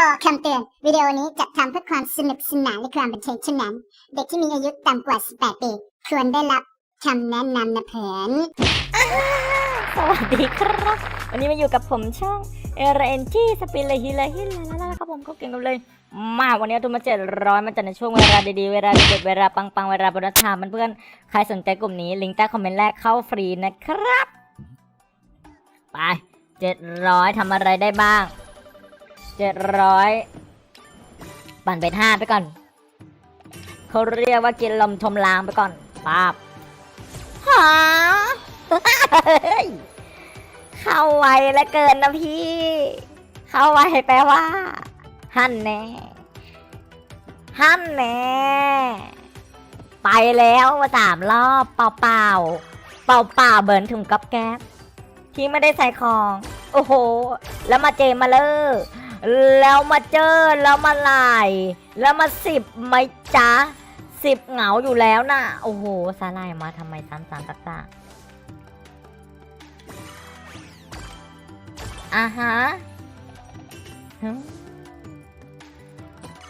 ต่อคำเตือน วิดีโอนี้จัดทำเพื่อความสนุกสนานและความบันเทิงเท่านั้น เด็กที่มีอายุต่ำกว่า 18 ปี ควรได้รับคำแนะนำนะเพื่อนสวัสดีครับ วันนี้มาอยู่กับผมช่องเอเรนจีสปินเลยฮิลฮิลลาลาครับผมก็เก่งกันเลย มาวันนี้ทุนมาเจ็ดร้อยมาจัดในช่วงเวลาดีๆ เวลาเด็ดเวลาปังๆ เวลาบนทามเพื่อนใครสนใจกลุ่มนี้ ลิงก์ใต้คอมเมนต์แรกเข้าฟรีนะครับ ไปเจ็ดร้อยทำอะไรได้บ้าง เจ็ดร้อยปั่นไปห้าไปก่อน เขาเรียกว่ากินลมชมลางไปก่อนป้าบหาเฮ้ยเข้าไวและเกินนะพี่ เข้าไวแปลว่า หันแน่หันแน่ไปแล้วสามรอบเปล่าเปล่าเปล่าเปล่าเบิร์นถุงก๊อบแก๊บที่ไม่ได้ใส่ของ โอ้โห แล้วมาเจมาเลอร์ แล้วมาเจอแล้วมาลาย แล้วมาสิบไหมจ๊ะสิบเหงาอยู่แล้วน่ะ โอ้โหสาลายมาทำไมซ้ำๆซักๆอ่าฮะ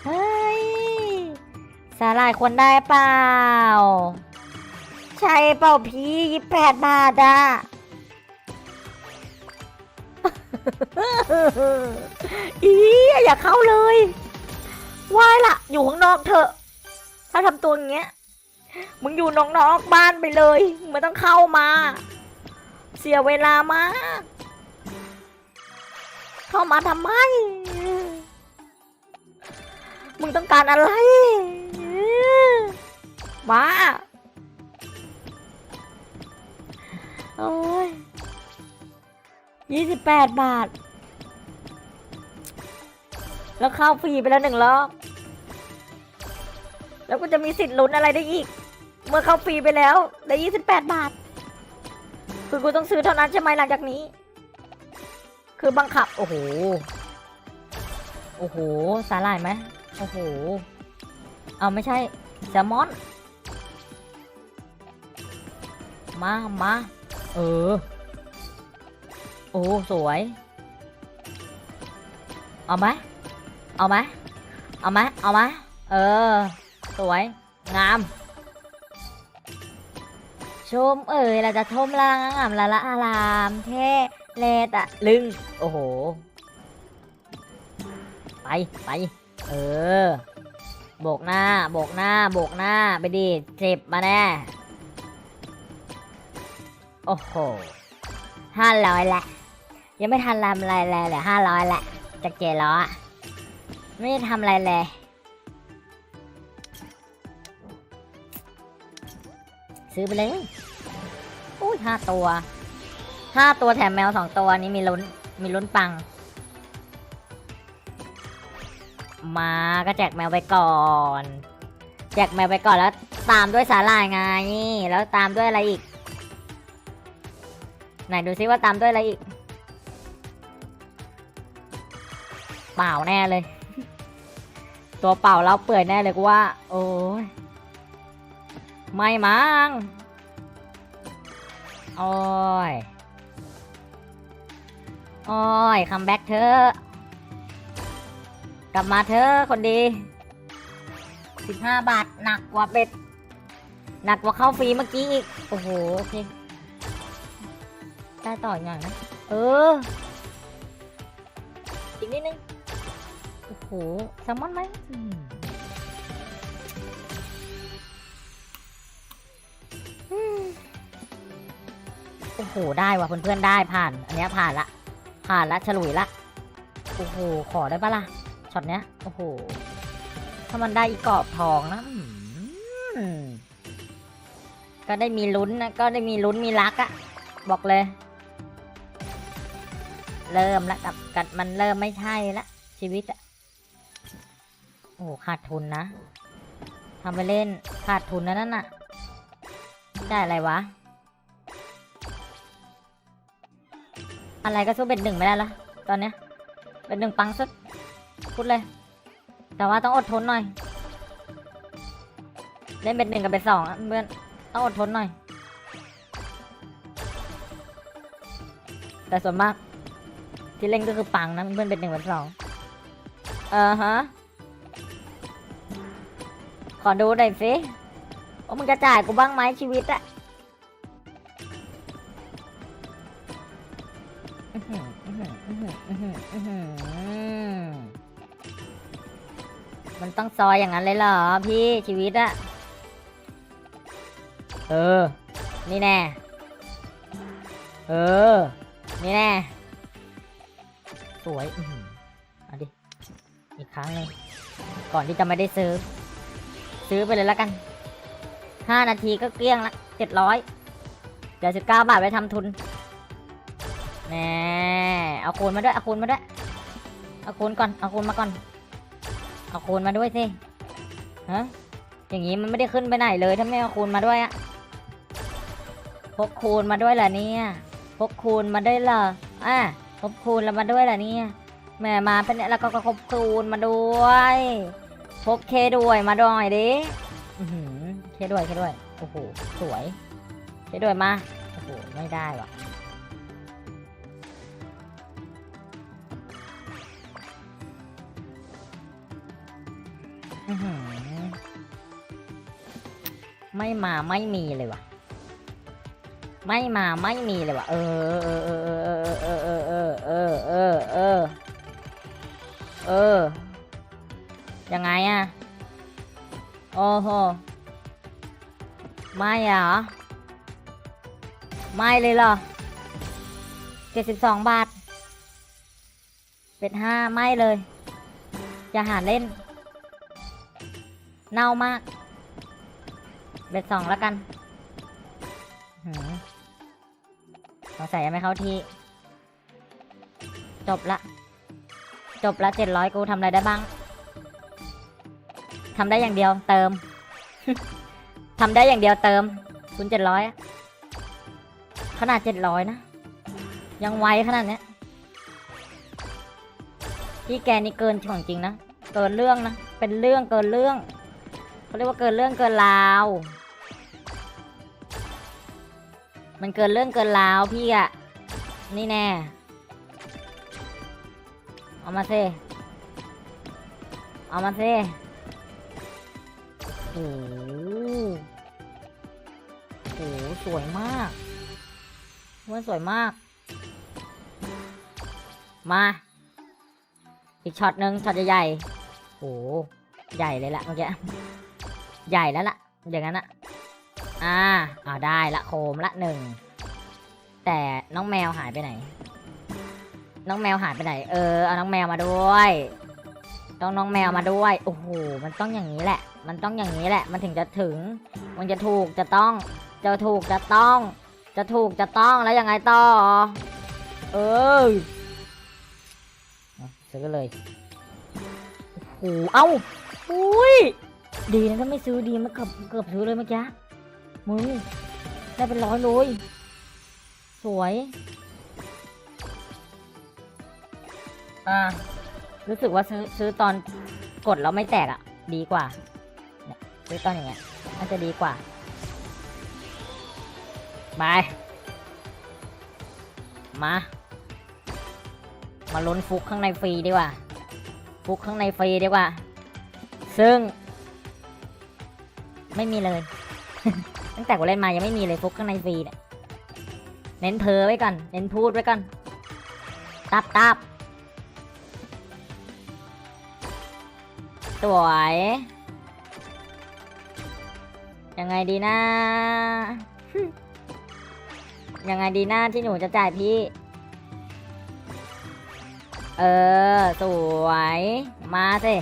เฮ้ยสาหร่ายคนได้เปล่า ใช่เปล่าพี่ยี่แปดบาทอะ อีอย่าเข้าเลยว่ายละอยู่ข้างนอกเถอะ ถ้าทำตัวอย่างเงี้ย มึงอยู่นอกๆบ้านไปเลยมึงไม่ต้องเข้ามา เสียเวลามาก เข้ามาทำไม มึงต้องการอะไรมาโอ้ย ยี่สิบแปดบาท แล้วเข้าฟรีไปแล้วหนึ่งรอบ แล้วก็จะมีสิทธิ์ลุ้นอะไรได้อีก เมื่อเข้าฟรีไปแล้ว ได้ยี่สิบแปดบาท คือกูต้องซื้อเท่านั้นใช่ไหมหลังจากนี้ คือบังคับ โอ้โห โอ้โห สาหร่ายไหม โอ้โห เอาไม่ใช่แซลมอน มา มา เออ โอ้สวย เอาไหมเอาไหมเอาไหมเอาไหมเออ สวย งาม ชมเอ่ยเราจะชมลางามละละอารามเท่เลตะลึง โอ้โห ไปไป เออ โบกหน้า โบกหน้า โบกหน้า ไปดิเจ็บมาแน่ โอ้โหห้าร้อยละ ยังไม่ทันทำอะไรเลยเหลือห้าร้อยละจากเจร้อไม่ได้ทำอะไรเลยซื้อไปเลยอุ้ยห้าตัวห้าตัวแถมแมวสองตัวนี้มีลุ้นมีลุ้นปัง มาก็แจกแมวไปก่อน แจกแมวไปก่อนแล้วตามด้วยสาหร่ายไง แล้วตามด้วยอะไรอีก ไหนดูซิว่าตามด้วยอะไรอีก เปล่าแน่เลย ตัวเปล่าเราเปื่อยแน่เลยกูว่า โอ้ยไม่มั้งโอ้ยโอ้ยคัมแบ็กเธอกลับมาเธอคนดีสิบห้าบาท หนักกว่าเป็ด หนักกว่าเข้าฟรีเมื่อกี้อีก โอ้โห โอเค ได้ต่ออีกหน่อยนะ เออ อีกนิดนึง โอ้โหแซลมอนไหมอือโอ้โห ได้ว่ะเพื่อนๆได้ผ่าน อันนี้ผ่านละ ผ่านละฉลุยละ โอ้โห ขอได้ปะล่ะ ช็อตเนี้ย โอ้โห ถ้ามันได้อีกกรอบทองนะก็ได้มีลุ้นนะ ก็ได้มีลุ้นมีรักอะบอกเลย เริ่มละกับกัดมันเริ่มไม่ใช่ละชีวิตอะ โอ้ขาดทุนนะทำไปเล่นขาดทุนนะนั่นน่ะ ได้อะไรวะ อะไรก็สู้เป็นหนึ่งไม่ได้ละตอนเนี้ย เป็นหนึ่งปังสุดพูดเลย แต่ว่าต้องอดทนหน่อย เล่นเป็นหนึ่งกับเป็นสองอะเพื่อนต้องอดทนหน่อย แต่ส่วนมากที่เล่นก็คือปังนะเพื่อนเป็นหนึ่งเป็นสองเอ่าฮะ ขอดูหน่อยสิว่ามึงจะจ่ายกูบ้างไหมชีวิตอะมันต้องซอยอย่างนั้นเลยเหรอพี่ชีวิตอะเออ นี่แน่ เออ นี่แน่ สวย อื้อหือเอาดิ อีกครั้งหนึ่งก่อนที่จะไม่ได้ซื้อ ซื้อไปเลยแล้วกันห้านาทีก็เกลี้ยงละเจ็ดร้อยเดี๋ยวสิบเก้าบาทไปทำทุนแน่เอาคูณมาด้วย เอาคูณมาด้วย เอาคูณก่อน เอาคูณมาก่อน เอาคูณมาด้วยสิ ฮะ อย่างงี้มันไม่ได้ขึ้นไปไหนเลยถ้าไม่เอาคูณมาด้วยอะพกคูณมาด้วยเหรอเนี่ย พกคูณมาด้วยเหรออะพกคูณแล้วมาด้วยเหรอเนี่ยแหม่มาเป็นเนี่ยแล้วก็ก็ครบคูณมาด้วย พกเคด้วยมาด้วยดิอือหือเคด้วยเคด้วยโอ้โหสวยเคด้วยมาโอ้โหไม่ได้ว่ะอื้อหือไม่มาไม่มีเลยว่ะ ไม่มาไม่มีเลยว่ะ เออเออเออเออเออเออเออเออเออเออเออ ยังไงอะโอ้โห ไม่อะเหรอ ไม่เลยเหรอเจ็ดสิบสองบาท เป็นห้าไม่เลย จะหาเล่น เน่ามากเบ็ดสองแล้วกันหืมสงสัยยังไม่เข้าที่ จบละ จบละเจ็ดร้อยกูทำอะไรได้บ้าง ทำได้อย่างเดียวเติม ทำได้อย่างเดียวเติมคุณเจ็ดร้อยขนาดเจ็ดร้อยนะ ยังไวขนาดเนี้ยพี่แกนี่เกินของจริงนะ เกินเรื่องนะ เป็นเรื่องเกินเรื่องเขาเรียกว่าเกินเรื่องเกินราว มันเกินเรื่องเกินราวพี่อะนี่แน่ เอามาสิเอามาสิ โหโอ้โห สวยมากมันสวยมาก มา อีกช็อตหนึ่งช็อตใหญ่ๆโอ้โหใหญ่เลยละเมื่อกี้ ใหญ่แล้วล่ะอย่างนั้นอะอ่าอ่าได้ละโคมละหนึ่ง แต่น้องแมวหายไปไหน น้องแมวหายไปไหน เออ เอาน้องแมวมาด้วย ต้องน้องแมวมาด้วย โอ้โห มันต้องอย่างนี้แหละ มันต้องอย่างนี้แหละ มันถึงจะถึง มันจะถูกจะต้อง จะถูกจะต้อง จะถูกจะต้องแล้วยังไงต่อ เออซื้อเลยโอ้โหเอ้าอุ้ย ดีนะถ้าไม่ซื้อดีมันเกือบเกือบซื้อเลยเมื่อกี้มึงได้เป็นร้อยเลยสวย อ่า รู้สึกว่าซื้อซื้อตอนกดแล้วไม่แตกอะ่ะ ดีกว่า ซื้อตอนอย่างเงี้ยน่าจะดีกว่าไปมา มาลุ้นฟุกข้างในฟรีดีกว่า ฟุกข้างในฟรีดีกว่า ซึ่ง ไม่มีเลย ตั้งแต่กูเล่นมายังไม่มีเลยฟุกข้างในฟรีเนี่ย เน้นเพอไว้ก่อน เน้นพูดไว้ก่อน ตับตับสวย ยังไงดีนะ ยังไงดีนะที่หนูจะจ่ายพี่ เออ สวย มาสิ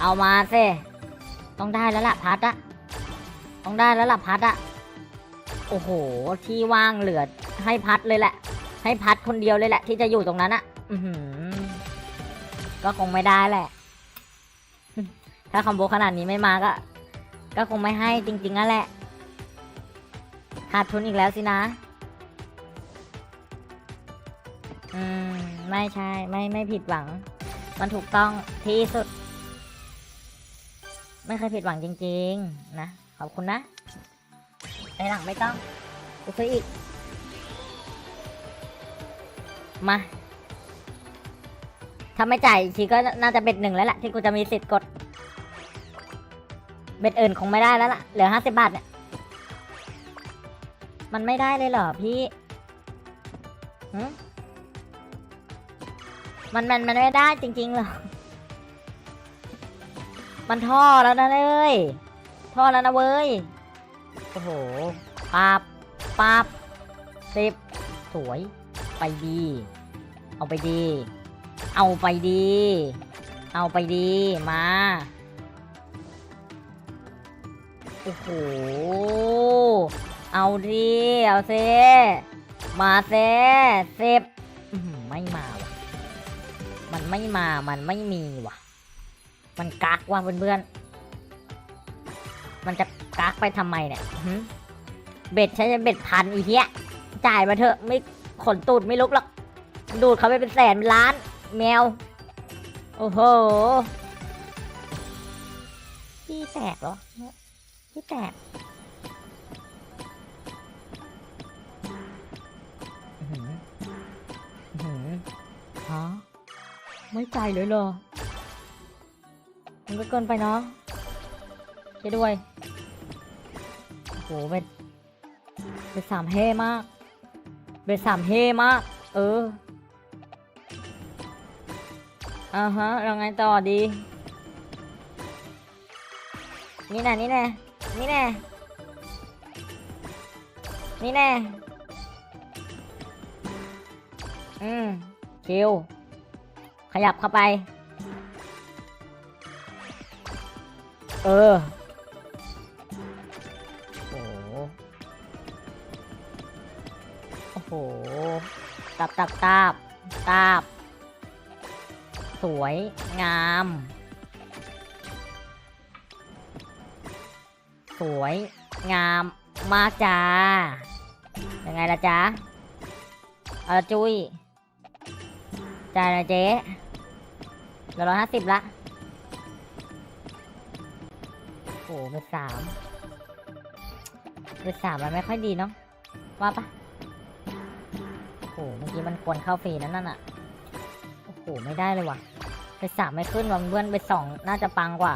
เอามาสิ ต้องได้แล้วล่ะพัดอะต้องได้แล้วล่ะพัดอะโอ้โห ที่ว่างเหลือให้พัดเลยแหละ ให้พัดคนเดียวเลยแหละ ที่จะอยู่ตรงนั้นอะอืก็คงไม่ได้แหละ ถ้าคอมโบขนาดนี้ไม่มาก็ ก็คงไม่ให้จริงๆนั่นแหละ ขาดทุนอีกแล้วสินะ อืม ไม่ใช่ ไม่ไม่ผิดหวัง มันถูกต้องที่สุด ไม่เคยผิดหวังจริง ๆ นะ ขอบคุณนะในหลังไม่ต้องกูซื้ออีก มาทถ้าไม่จ่ายอีกทีก็น่าจะเบ็ดหนึ่งแล้วแหละที่กูจะมีสิทธิ์กด เบ็ดอื่นคงไม่ได้แล้วล่ะ เหลือห้าสิบบาทเนี่ย มันไม่ได้เลยเหรอพี่หึมันมันมันไม่ได้จริงๆเหรอ มันท่อแล้วนะเลยท่อแล้วนะเว้ย โอ้โหปับปับสิบสวย ไปดี เอาไปดี เอาไปดี เอาไปดี มา โอ้โห เอาดิเอาเซมาเซเซฟไม่มาว่ะ มันไม่มา มันไม่มีว่ะ มันกักว่ะเพื่อนๆ มันจะกักไปทำไมเนี่ยเบ็ดใช้เบ็ดพันอีเหี้ย จ่ายมาเถอะไม่ขนตูดไม่ลุกหรอก ดูดเขาไปเป็นแสนเป็นล้าน แมว โอ้โห พี่แตกเหรอ พี่แตกอื้อหืออื้อหือฮะไม่ใจายเลยเหรอ มันก็เกินไปเนาะช่วยด้วย โอ้โหเป็นเป็นสามเฮมากเป็นสามเฮมาก เออ อ่าฮะเราไงต่อดี นี่แน่นี่แนี่แน่ นี่แน่ อืมคิว ขยับเข้าไป เออ โอ้โห โอ้โห ตับตับตับตับสวย งาม สวย งามมากจ้า ยังไงล่ะจ๊ะเอาละจุ้ยจ่ายนะเจ๊เหลือร้อยห้าสิบละ โอ้เบอร์สามเบอร์สามมันไม่ค่อยดีเนาะ ว่าปะโอ้เมื่อกี้มันควรเข้าฟรีนั่นน่ะ โอ้โห ไม่ได้เลยว่ะเบอร์สามไม่ขึ้นว่ะเพื่อนเบอร์สองน่าจะปังกว่า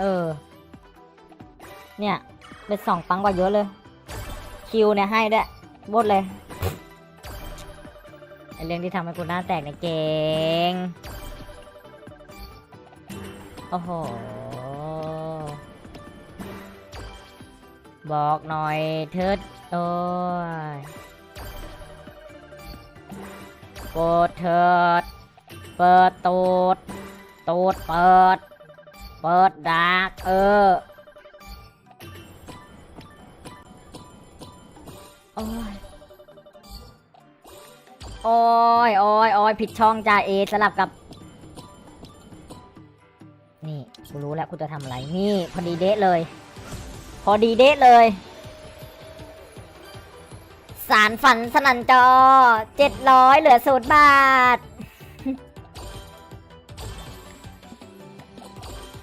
เออ เนี่ยเบอร์สองปังกว่าเยอะเลย คิวเนี่ยให้ด้วยบดเลยไอเรื่องที่ทำให้กูหน้าแตกเนี่ยเก่งโอ้โหบอกหน่อยเถิดโอ้ยเปิดเถิด เปิดตูดตูดเปิด เปิดดักเออ โอ้ยโอ้ยโอ้ยโอ้ยผิดช่องจ่าเอสลับกับ นี่กูรู้แล้วกูจะทำอะไร นี่ พอดีเดะเลย พอดีเดะเลย สารฝันสนันจอเจ็ดร้อยเหลือศูนย์บาท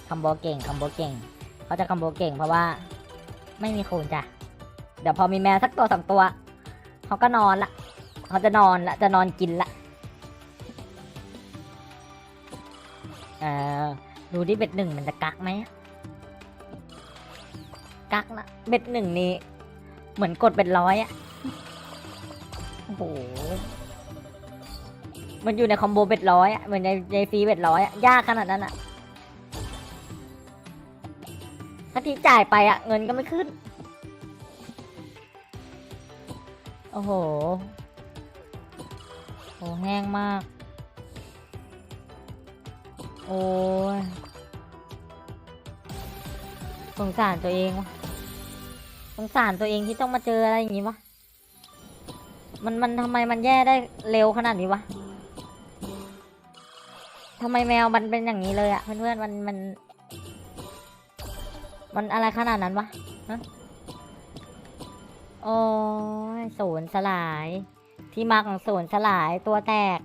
คอมโบเก่งคอมโบเก่ง เขาจะคอมโบเก่งเพราะว่า ไม่มีคูณจ้ะ เดี๋ยวพอมีแมวสักตัวสองตัว เขาก็นอนละ เขาจะนอนละ จะนอนกินละ เออดูดิเบ็ดหนึ่งมันจะกักไหมกักนะเบ็ดหนึ่งนี่เหมือนกดเป็นร้อยอะโอ้โหมันอยู่ในคอมโบเบ็ดร้อยอะเหมือนในในฟรีเบ็ดร้อยอะยากขนาดนั้นอะถ้าที่จ่ายไปอะเงินก็ไม่ขึ้น โอ้โหโอ้แห้งมาก โอ้ยสงสารตัวเองวะสงสารตัวเองที่ต้องมาเจออะไรอย่างงี้วะ มันมันทำไมมันแย่ได้เร็วขนาดนี้วะทำไมแมวมันเป็นอย่างนี้เลยอะเพื่อนๆมันมัน มันอะไรขนาดนั้นวะฮะ โอ้ยศูนย์สลาย ที่มาของศูนย์สลายตัวแตก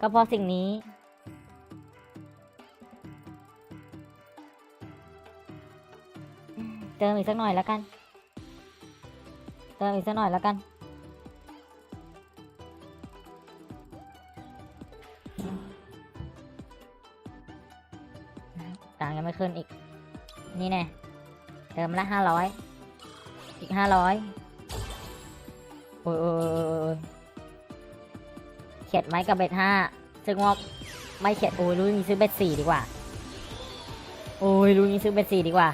ก็เพราะสิ่งนี้ เติมอีกสักหน่อยแล้วกัน เติมอีกสักหน่อยแล้วกัน ต่างยังไม่ขึ้นอีก นี่แน่เติมละห้าร้อย อีกห้าร้อยโอ้ยโอ้ยโอ้ยโอ้ยโอ้ยเข็ดไหมกับเบ็ดห้าซึ่งว่าไม่เข็ดโอ้ยรู้งี้ซื้อเบ็ดสี่ดีกว่า โอ้ยรู้งี้ซื้อเบ็ดสี่ดีกว่า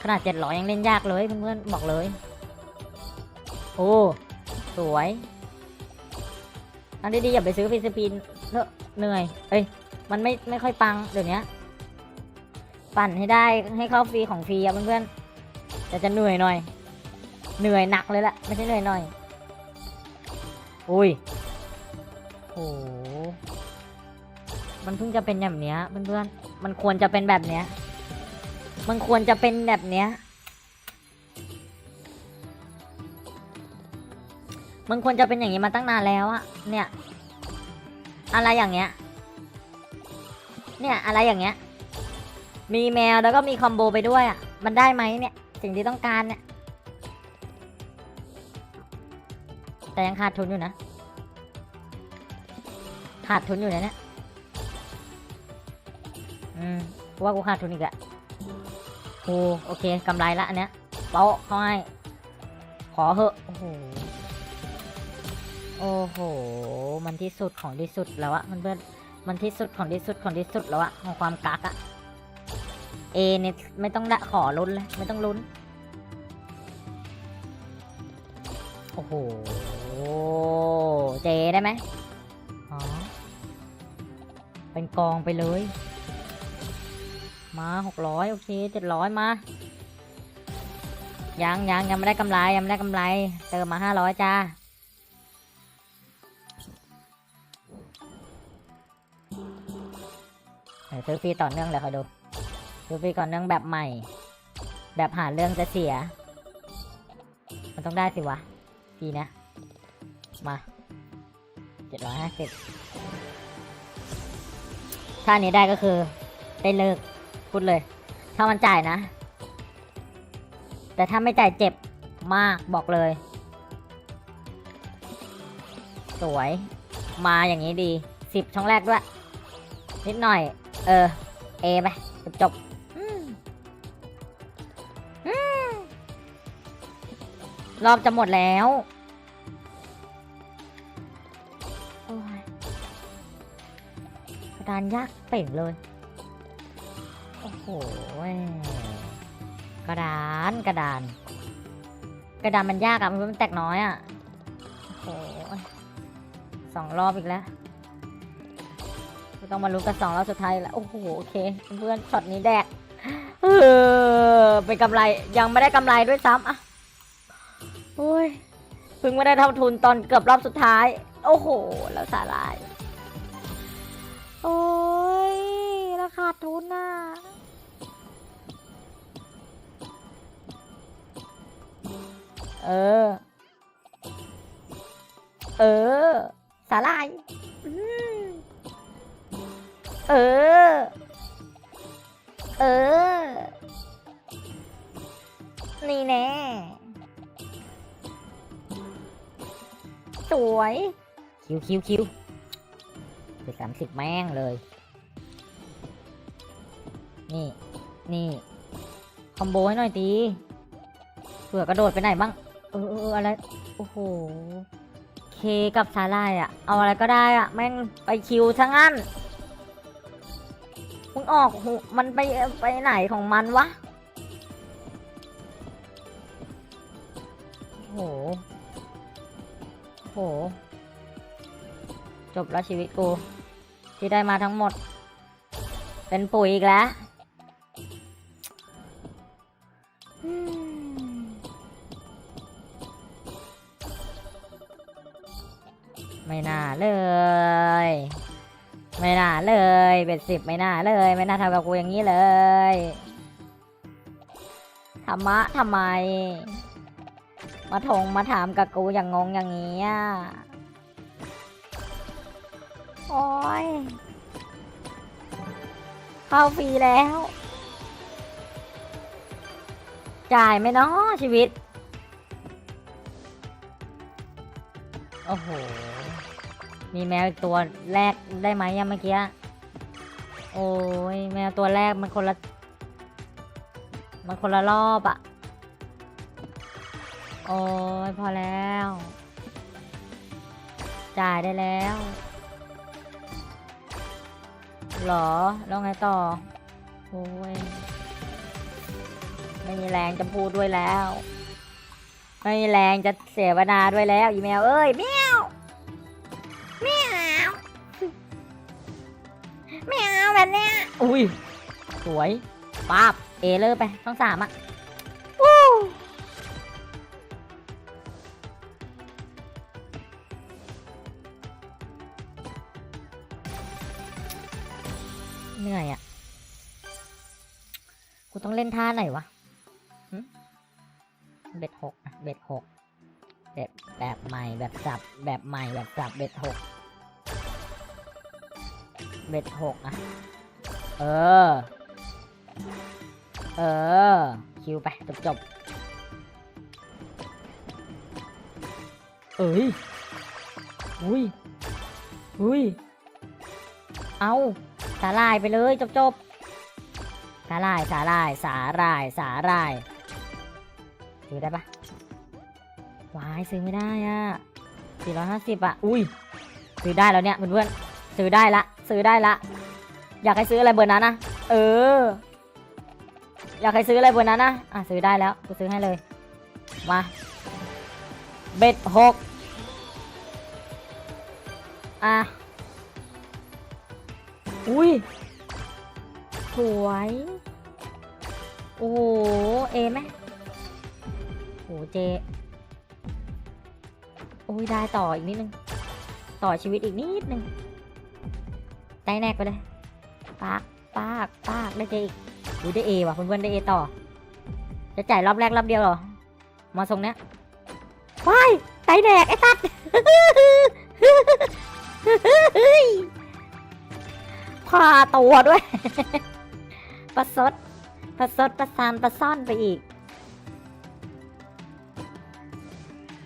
ขนาดเจ็ดร้อยยังเล่นยากเลยเพื่อนๆบอกเลย โอ้สวยทางดีๆอย่าไปซื้อฟิสปินเถอะเหนื่อย เอ้ย มันไม่ไม่ค่อยปังเดี๋ยวนี้ ปั่นให้ได้ให้เข้าฟรีของฟรีอะเพื่อนๆแต่จะเหนื่อยหน่อย เหนื่อยหนักเลยละไม่ใช่เหนื่อยหน่อย อุ้ยโหมันเพิ่งจะเป็นแบบเนี้ยเพื่อนๆ มันควรจะเป็นแบบเนี้ย มันควรจะเป็นแบบเนี้ย มันควรจะเป็นอย่างนี้มาตั้งนานแล้วอะเนี่ย อะไรอย่างเงี้ย เนี่ยอะไรอย่างเงี้ย มีแมวแล้วก็มีคอมโบไปด้วยอะ มันได้ไหมเนี่ย สิ่งที่ต้องการเนี่ย แต่ยังขาดทุนอยู่นะ ขาดทุนอยู่นะเนี่ย อืมว่ากูขาดทุนอีกอะโอ้โอเคกำไรละอันเนี้ยโป๊ะเขาให้ ขอเหอะ โอ้โห โอ้โห มันที่สุดของที่สุดแล้วอะมันเพื่อนมันที่สุดของที่สุดของที่สุดแล้วอะของความกักอะ เอเนี่ยไม่ต้องดะขอลุ้นเลยไม่ต้องลุ้น โอ้โห เจได้ไหมอ๋อ เป็นกองไปเลย มาหกร้อยโอเคเจ็ดร้อยมา ยังยังยังไม่ได้กำไรยังไม่ได้กำไร เติมมาห้าร้อยจ้าซื้อฟรีต่อเนื่องเลยคอยดู ซื้อฟรีต่อนเนื่องแบบใหม่ แบบหาเรื่องจะเสีย มันต้องได้สิวะฟีนะ มาเจ็ดร้อยห้าสิบถ้าอันนี้ได้ก็คือได้เลิกพูดเลย ถ้ามันจ่ายนะ แต่ถ้าไม่จ่ายเจ็บมากบอกเลย สวยมาอย่างนี้ดีสิบช่องแรกด้วย นิดหน่อย เออ เอไปจบ รอบจะหมดแล้วกระดานยากเป่งเลย โอ้โห กระดานกระดาน กระดานมันยากอะมันแตกน้อยอะโอ้โหสองรอบอีกแล้วต้องมาลุ้นกันสองรอบสุดท้ายแล้ว โอ้โห โอเค เพื่อนช็อตนี้แดก เออ เป็นกำไร ยังไม่ได้กำไรด้วยซ้ำอะ พิ่งไม่ได้เท่าทุนตอนเกือบรอบสุดท้าย โอ้โห แล้วสาลาย โอ้ยแล้วขาดทุนน่ะเออ เออ สาลายเออ เออ นี่แน่ สวย คิวคิวคิวไปสามสิบแม่งเลย นี่ นี่คอมโบให้หน่อยตีเผื่อกระโดดไปไหนบ้าง เออเอออะไร โอ้โห เคกับสาลายอะเอาอะไรก็ได้อะแม่งไปคิวซะงั้นมึงออกหูมันไปไปไหนของมันวะโหโห ห จบแล้วชีวิตกู ที่ได้มาทั้งหมด เป็นปุ๋ยอีกแล้วไม่น่าเลย ไม่น่าเลยเป็นสิบไม่น่าเลย ไม่น่าทำกับกูอย่างนี้เลยธรรมะทำไม มาทงมาถามกับกูอย่างงงอย่างนี้อะโอ้ยเข้าฟรีแล้ว จ่ายไหมเนาะชีวิต โอ้โห มีแมวตัวแรกได้ไหมยังเมื่อกี้ โอ้ยแมวตัวแรกมันคนละ มันคนละรอบอะ โอ้ยพอแล้ว จ่ายได้แล้วหรอ แล้วไงต่อ โอ้ย ไม่มีแรงจะพูดด้วยแล้ว ไม่มีแรงจะเสวนาด้วยแล้ว อีเมลเอ้ยเมียวเมียวเมียวแบบเนี้ย อุ้ย สวยป้าบ เอเลอร์ไปต้องสามอะ เหนื่อยอะ กูต้องเล่นท่าไหนวะเบ็ดหกเบ็ดหกแบบแบบใหม่แบบสับแบบใหม่แบบสับเบ็ดหกเบ็ดหกอะ เออ เออ คิวไป จบจบเอ้ย อุ้ย อุ้ย เอา สาลายไปเลยจบจบสาลายสาลายสาลายสาลายซื้อได้ปะวายซื้อไม่ได้อะสี่ร้อยห้าสิบอะ อุ้ย ซื้อได้แล้วเนี่ยเพื่อนๆ ซื้อได้ละ ซื้อได้ละ อยากให้ซื้ออะไรเบอร์นั้นนะ เออ อยากให้ซื้ออะไรเบอร์นั้นนะ อะซื้อได้แล้ว กูซื้อให้เลย มา เบ็ดหกอะ อุ้ย สวย โอ้โห เอไหมโอ้โห เจ โอ้ย ได้ต่ออีกนิดนึง ต่อชีวิตอีกนิดนึงได้แนกไปเลย ปาก ปาก ปาก ได้เจอีกดูได้เอว่ะเพื่อนๆได้เอต่อ จะจ่ายรอบแรกรอบเดียวเหรอ มาทรงเนี้ยว้ายไตแดกไอ้ตัด พาตัวด้วย ประสด ประสดประสานประซ่อนไปอีก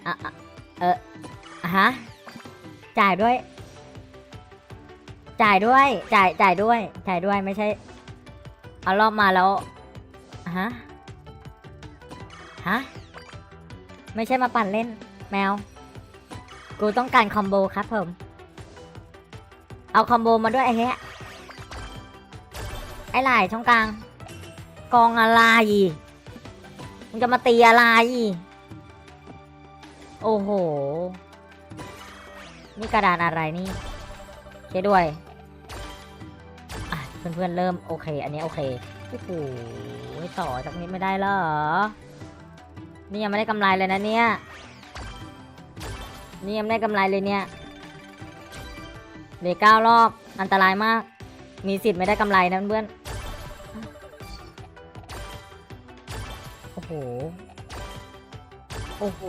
อะเอออะฮะ จ่ายด้วย จ่ายด้วย จ่าย จ่ายด้วย จ่ายด้วย ไม่ใช่ เอารอบมาแล้วอะฮะ ฮะ ไม่ใช่มาปั่นเล่น แมว กูต้องการคอมโบครับผม เอาคอมโบมาด้วยไอ้เหี้ย ไอ้หลายช่องกลาง กองอะไรมึงจะมาตีอะไร โอ้โห นี่กระดานอะไรนี่เช่ด้วยอะเพื่อนๆเริ่มโอเค อันนี้โอเคโอ้โหต่อจากนี้ไม่ได้เหรอ นี่ยังไม่ได้กำไรเลยนะเนี่ย นี่ยังไม่ได้กำไรเลยเนี่ยเหลือเก้ารอบ อันตรายมาก มีสิทธิ์ไม่ได้กำไรนะเพื่อน ห โอ้โห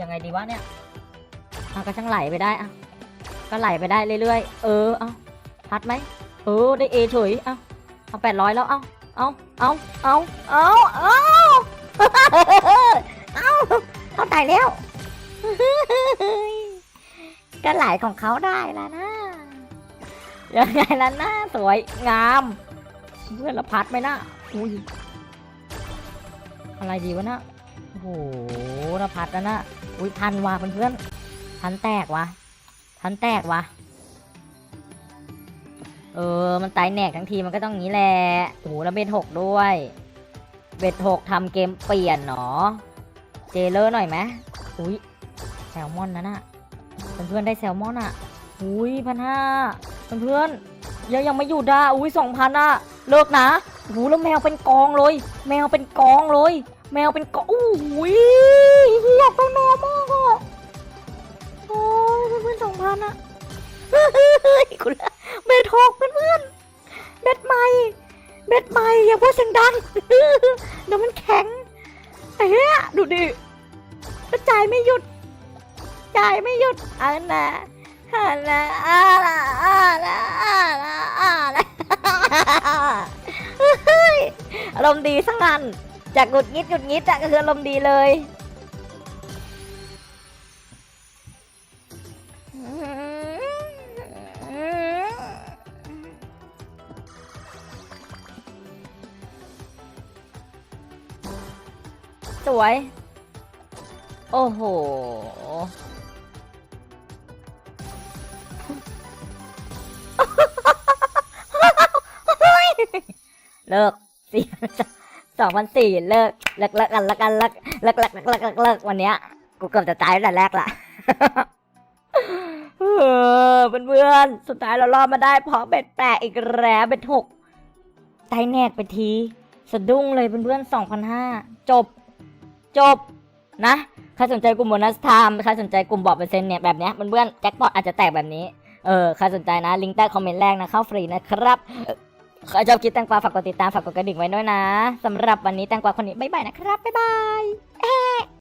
ยังไงดีวะเนี่ยอะก็ช่างไหลไปได้อะก็ไหลไปได้เรื่อยๆ เออ เอาพัดไหมเออ ได้เอเฉย เอาเอาแปดร้อยแล้ว เอาเอาเอาเอาเอาเอาเอาเขาตายแล้ว ก็ไหลของเขาได้แล้วนะ ยังไงล่ะนะสวยงาม เพื่อนละพัดไหมนะอุ้ย อะไรดีวะนะโอ้โหละพัดแล้วนะอุ้ยพันว่ะเพื่อนๆพันแตกว่ะพันแตกว่ะเออ มันตายแหนกทั้งทีมันก็ต้องงนี้แหละโอ้โหแล้วเบ็ดหกด้วย เบ็ดหกทำเกมเปลี่ยนเนาะเจเลอร์หน่อยไหมอุ้ยแซลมอนนะน่ะเพื่อนๆได้แซลมอนอะอุ้ยพันห้าเพื่อนๆยังยังไม่หยุดอะอุ้ยสองพันอะเลิกนะ โหแล้วแมวเป็นกองเลย แมวเป็นกองเลย แมวเป็นกองอุ้ยอยากได้แมวมากอะโอ้ยเพื่อนๆสองพันอะเฮ้ยคุณเบ็ดหกเพื่อนเบ็ดใหม่เบ็ดใหม่อย่าพูดเสียงดังเดี๋ยวมันแข็งเฮ้ยดูดิกระจายไม่หยุดจ่ายไม่หยุดอันนะอันนะอันนะอันนะอันนะ อารมณ์ดีสักงันจากหงุดงิดหงุดงิดอะก็คืออารมณ์ดีเลยสวย โอ้โห เลิก สี่สองพันสี่เลิกเลิกเลิกกันเลิกกันเลิกเลิกเลิกเลิกเลิกเลิกเลิกวันเนี้ยกูเกือบจะตายตั้งแต่แรกละเออเพื่อนๆสุดท้ายเรารอดมาได้เพราะเบ็ดแปลกอีกแล้วเบ็ดหกไตแนกไปที สะดุ้งเลยเพื่อนๆสองพันห้าจบ จบนะใครสนใจกลุ่มโบนัสไทม์ใครสนใจกลุ่มบอกเปอร์เซ็นต์เนี่ยแบบเนี้ยเพื่อนๆแจ็คพอตอาจจะแตกแบบนี้ เออใครสนใจนะ ลิงก์ใต้คอมเมนต์แรกนะเข้าฟรีนะครับ ใครชอบคลิปแตงกวาฝากกดติดตามฝากกดกระดิ่งไว้ด้วยนะสำหรับวันนี้แตงกวาคนนี้บ๊ายบายนะครับบ๊ายบาย